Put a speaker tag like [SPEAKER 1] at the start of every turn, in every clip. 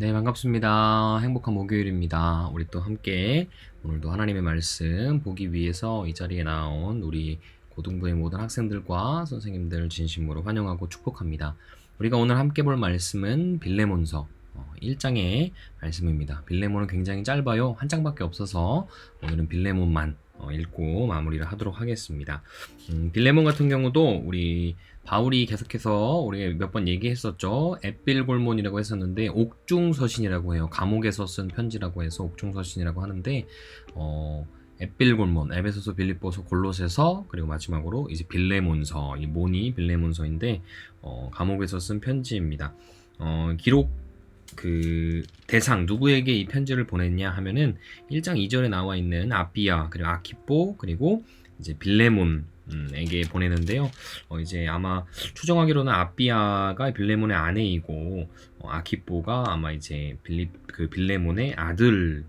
[SPEAKER 1] 네, 반갑습니다. 행복한 목요일입니다. 우리 또 함께 오늘도 하나님의 말씀 보기 위해서 이 자리에 나온 우리 고등부의 모든 학생들과 선생님들 진심으로 환영하고 축복합니다. 우리가 오늘 함께 볼 말씀은 빌레몬서 1장의 말씀입니다. 빌레몬은 굉장히 짧아요. 한 장밖에 없어서 오늘은 빌레몬만 어, 읽고 마무리를 하도록 하겠습니다. 음, 빌레몬 같은 경우도 우리 바울이 계속해서 우리가 몇 번 얘기했었죠. 앳빌골몬이라고 했었는데 옥중서신이라고 해요. 감옥에서 쓴 편지라고 해서 옥중서신이라고 하는데 어, 앳빌골몬, 에베소서, 빌립보서, 골로새서 그리고 마지막으로 이제 빌레몬서, 이 모니 빌레몬서인데 어, 감옥에서 쓴 편지입니다. 어, 기록 그 대상 누구에게 이 편지를 보냈냐 하면은 1장 2절에 나와 있는 아비아 그리고 아키뽀 그리고 이제 빌레몬에게 보내는데요. 어 이제 아마 추정하기로는 아비아가 빌레몬의 아내이고 어 아키뽀가 아마 이제 빌립 그 빌레몬의 아들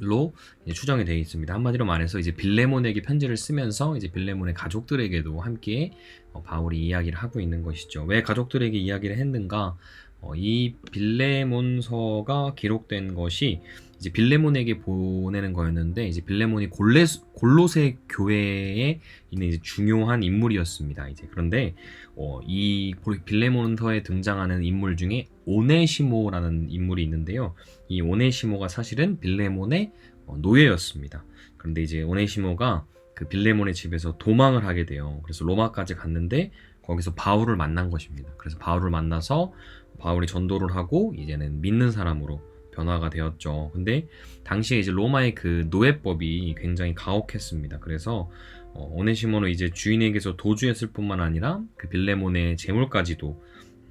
[SPEAKER 1] 로 추정이 되어 있습니다. 한마디로 말해서 이제 빌레몬에게 편지를 쓰면서 이제 빌레몬의 가족들에게도 함께 어, 바울이 이야기를 하고 있는 것이죠. 왜 가족들에게 이야기를 했는가? 어, 이 빌레몬서가 기록된 것이 이제 빌레몬에게 보내는 거였는데 이제 빌레몬이 골레, 골로새 교회에 있는 이제 중요한 인물이었습니다. 이제 그런데 어, 이 빌레몬서에 등장하는 인물 중에 오네시모라는 인물이 있는데요. 이 오네시모가 사실은 빌레몬의 어, 노예였습니다. 그런데 이제 오네시모가 그 빌레몬의 집에서 도망을 하게 돼요. 그래서 로마까지 갔는데 거기서 바울을 만난 것입니다. 그래서 바울을 만나서 바울이 전도를 하고 이제는 믿는 사람으로 변화가 되었죠. 근데 당시에 이제 로마의 그 노예법이 굉장히 가혹했습니다. 그래서 어, 오네시모는 이제 주인에게서 도주했을 뿐만 아니라 그 빌레몬의 재물까지도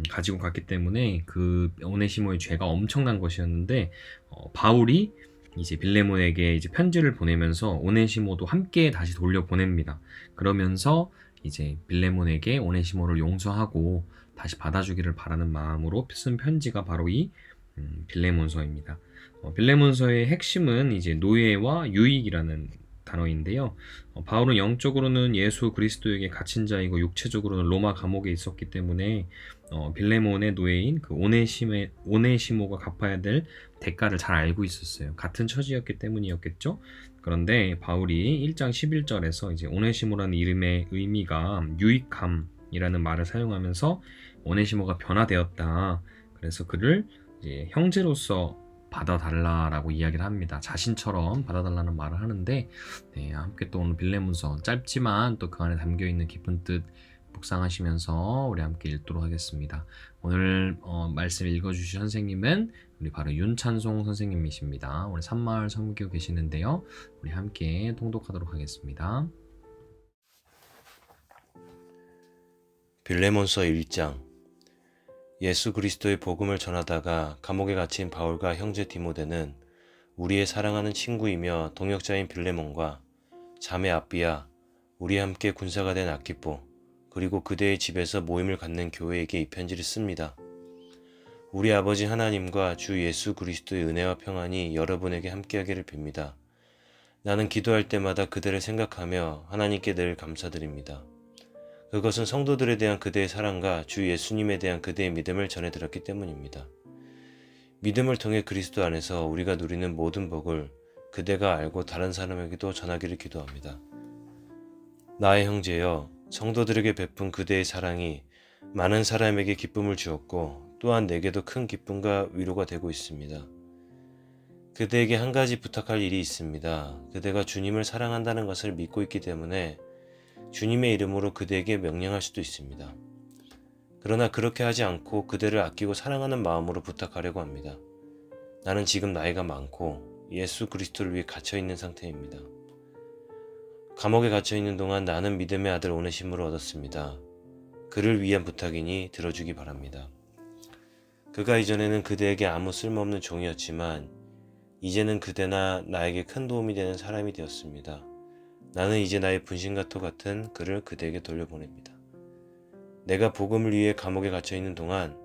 [SPEAKER 1] 가지고 갔기 때문에 그 오네시모의 죄가 엄청난 것이었는데 어, 바울이 이제 빌레몬에게 이제 편지를 보내면서 오네시모도 함께 다시 돌려 보냅니다. 그러면서 이제 빌레몬에게 오네시모를 용서하고 다시 받아주기를 바라는 마음으로 쓴 편지가 바로 이 음, 빌레몬서입니다. 어, 빌레몬서의 핵심은 이제 노예와 유익이라는 단어인데요. 어, 바울은 영적으로는 예수 그리스도에게 갇힌 자이고 육체적으로는 로마 감옥에 있었기 때문에 어, 빌레몬의 노예인 그 오네시메, 오네시모가 갚아야 될 대가를 잘 알고 있었어요. 같은 처지였기 때문이었겠죠. 그런데 바울이 1장 11절에서 이제 오네시모라는 이름의 의미가 유익함이라는 말을 사용하면서 오네시모가 변화되었다. 그래서 그를 이제 형제로서 받아달라라고 이야기를 합니다. 자신처럼 받아달라는 말을 하는데 네, 함께 또 오늘 빌레문서 짧지만 또 그 안에 담겨 있는 깊은 뜻 묵상하시면서 우리 함께 읽도록 하겠습니다. 오늘 어, 말씀 읽어주신 선생님은 우리 바로 윤찬송 선생님이십니다. 오늘 산마을 섬기고 계시는데요. 우리 함께 통독하도록 하겠습니다.
[SPEAKER 2] 빌레몬서 1장 예수 그리스도의 복음을 전하다가 감옥에 갇힌 바울과 형제 디모데는 우리의 사랑하는 친구이며 동역자인 빌레몬과 자매 아비야 우리 함께 군사가 된 아키포 그리고 그대의 집에서 모임을 갖는 교회에게 이 편지를 씁니다. 우리 아버지 하나님과 주 예수 그리스도의 은혜와 평안이 여러분에게 함께하기를 빕니다. 나는 기도할 때마다 그대를 생각하며 하나님께 늘 감사드립니다. 그것은 성도들에 대한 그대의 사랑과 주 예수님에 대한 그대의 믿음을 전해드렸기 때문입니다. 믿음을 통해 그리스도 안에서 우리가 누리는 모든 복을 그대가 알고 다른 사람에게도 전하기를 기도합니다. 나의 형제여, 성도들에게 베푼 그대의 사랑이 많은 사람에게 기쁨을 주었고 또한 내게도 큰 기쁨과 위로가 되고 있습니다. 그대에게 한 가지 부탁할 일이 있습니다. 그대가 주님을 사랑한다는 것을 믿고 있기 때문에 주님의 이름으로 그대에게 명령할 수도 있습니다. 그러나 그렇게 하지 않고 그대를 아끼고 사랑하는 마음으로 부탁하려고 합니다. 나는 지금 나이가 많고 예수 그리스도를 위해 갇혀 있는 상태입니다. 감옥에 갇혀 있는 동안 나는 믿음의 아들 오네심을 얻었습니다. 그를 위한 부탁이니 들어주기 바랍니다. 그가 이전에는 그대에게 아무 쓸모없는 종이었지만 이제는 그대나 나에게 큰 도움이 되는 사람이 되었습니다. 나는 이제 나의 분신과토 같은 그를 그대에게 돌려보냅니다. 내가 복음을 위해 감옥에 갇혀 있는 동안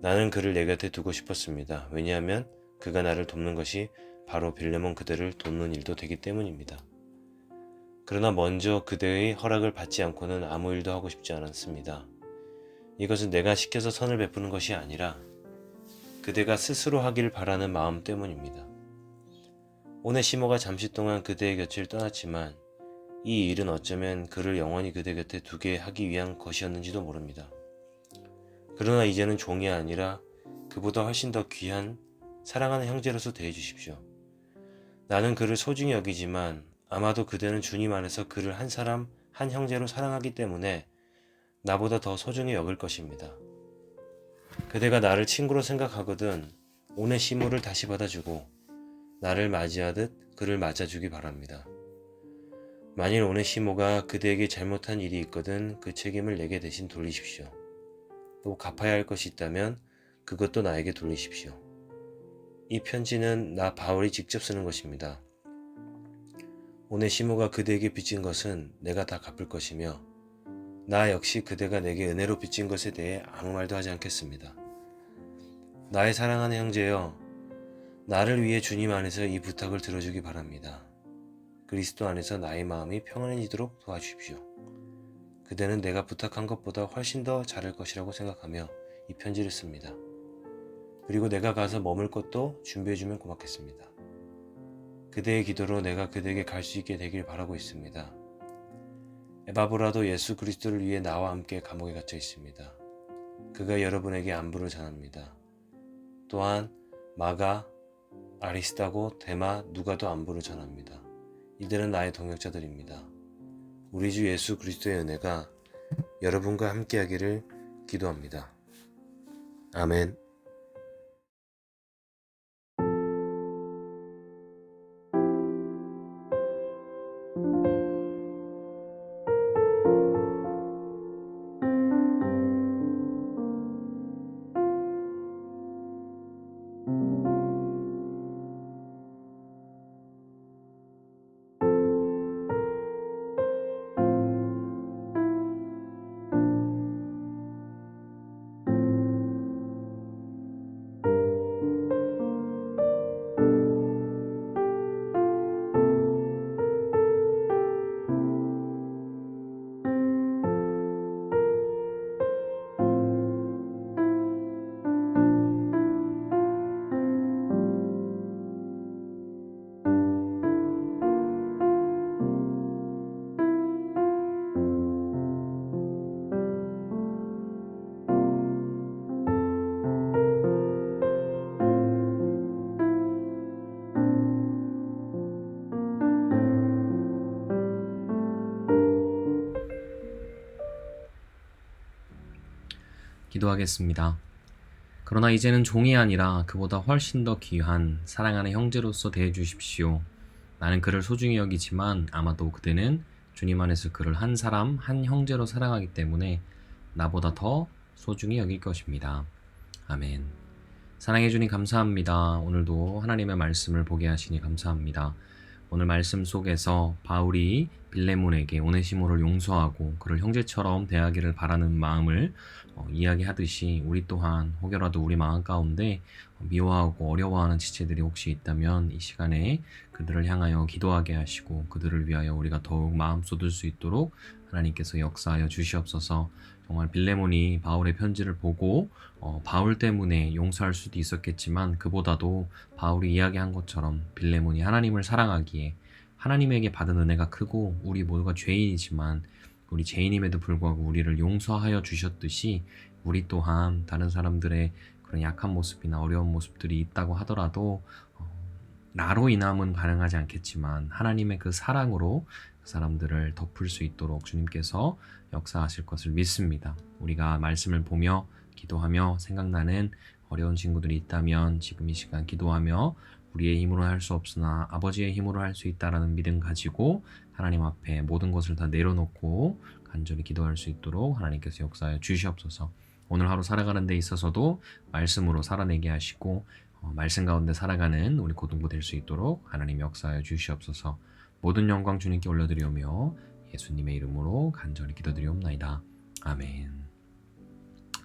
[SPEAKER 2] 나는 그를 내 곁에 두고 싶었습니다. 왜냐하면 그가 나를 돕는 것이 바로 빌레몬 그대를 돕는 일도 되기 때문입니다. 그러나 먼저 그대의 허락을 받지 않고는 아무 일도 하고 싶지 않았습니다. 이것은 내가 시켜서 선을 베푸는 것이 아니라 그대가 스스로 하길 바라는 마음 때문입니다. 오네시모가 잠시 동안 그대의 곁을 떠났지만 이 일은 어쩌면 그를 영원히 그대 곁에 두게 하기 위한 것이었는지도 모릅니다. 그러나 이제는 종이 아니라 그보다 훨씬 더 귀한 사랑하는 형제로서 대해 주십시오. 나는 그를 소중히 여기지만 아마도 그대는 주님 안에서 그를 한 사람, 한 형제로 사랑하기 때문에 나보다 더 소중히 여길 것입니다. 그대가 나를 친구로 생각하거든 오네시모를 다시 받아주고 나를 맞이하듯 그를 맞아주기 바랍니다. 만일 오네시모가 그대에게 잘못한 일이 있거든 그 책임을 내게 대신 돌리십시오. 또 갚아야 할 것이 있다면 그것도 나에게 돌리십시오. 이 편지는 나 바울이 직접 쓰는 것입니다. 오네시모가 그대에게 빚진 것은 내가 다 갚을 것이며 나 역시 그대가 내게 은혜로 빚진 것에 대해 아무 말도 하지 않겠습니다. 나의 사랑하는 형제여, 나를 위해 주님 안에서 이 부탁을 들어주기 바랍니다. 그리스도 안에서 나의 마음이 평안해지도록 도와주십시오. 그대는 내가 부탁한 것보다 훨씬 더 잘할 것이라고 생각하며 이 편지를 씁니다. 그리고 내가 가서 머물 것도 준비해주면 고맙겠습니다. 그대의 기도로 내가 그대에게 갈 수 있게 되길 바라고 있습니다. 에바브라도 예수 그리스도를 위해 나와 함께 감옥에 갇혀 있습니다. 그가 여러분에게 안부를 전합니다. 또한 마가, 아리스타고, 데마, 누가도 안부를 전합니다. 이들은 나의 동역자들입니다. 우리 주 예수 그리스도의 은혜가 여러분과 함께하기를 기도합니다. 아멘.
[SPEAKER 1] 기도하겠습니다. 그러나 이제는 종이 아니라 그보다 훨씬 더 귀한 사랑하는 형제로서 대해 주십시오. 나는 그를 소중히 여기지만 아마도 그대는 주님 안에서 그를 한 사람, 한 형제로 사랑하기 때문에 나보다 더 소중히 여길 것입니다. 아멘. 사랑해 주님 감사합니다. 오늘도 하나님의 말씀을 보게 하시니 감사합니다. 오늘 말씀 속에서 바울이 빌레몬에게 오네시모를 용서하고 그를 형제처럼 대하기를 바라는 마음을 어, 이야기하듯이 우리 또한 혹여라도 우리 마음 가운데 미워하고 어려워하는 지체들이 혹시 있다면 이 시간에 그들을 향하여 기도하게 하시고 그들을 위하여 우리가 더욱 마음 쏟을 수 있도록 하나님께서 역사하여 주시옵소서. 정말 빌레몬이 바울의 편지를 보고 어, 바울 때문에 용서할 수도 있었겠지만 그보다도 바울이 이야기한 것처럼 빌레몬이 하나님을 사랑하기에 하나님에게 받은 은혜가 크고 우리 모두가 죄인이지만 우리 죄인임에도 불구하고 우리를 용서하여 주셨듯이 우리 또한 다른 사람들의 그런 약한 모습이나 어려운 모습들이 있다고 하더라도 어, 나로 인함은 가능하지 않겠지만 하나님의 그 사랑으로 그 사람들을 덮을 수 있도록 주님께서 역사하실 것을 믿습니다. 우리가 말씀을 보며 기도하며 생각나는 어려운 친구들이 있다면 지금 이 시간 기도하며 우리의 힘으로 할 수 없으나 아버지의 힘으로 할 수 있다라는 믿음 가지고 하나님 앞에 모든 것을 다 내려놓고 간절히 기도할 수 있도록 하나님께서 역사하여 주시옵소서. 오늘 하루 살아가는 데 있어서도 말씀으로 살아내게 하시고 어, 말씀 가운데 살아가는 우리 고등부 될 수 있도록 하나님 역사하여 주시옵소서. 모든 영광 주님께 올려드리오며 예수님의 이름으로 간절히 기도드리옵나이다. 아멘.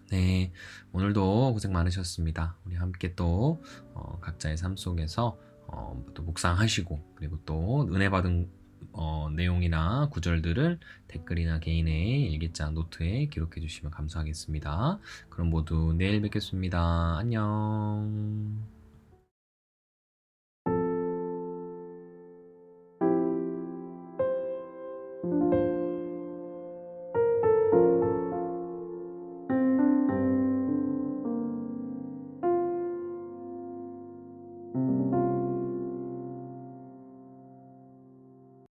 [SPEAKER 1] 네, 오늘도 고생 많으셨습니다. 우리 함께 또 어, 각자의 삶 속에서 어, 또 묵상하시고 그리고 또 은혜 받은 어, 내용이나 구절들을 댓글이나 개인의 일기장 노트에 기록해 주시면 감사하겠습니다. 그럼 모두 내일 뵙겠습니다. 안녕.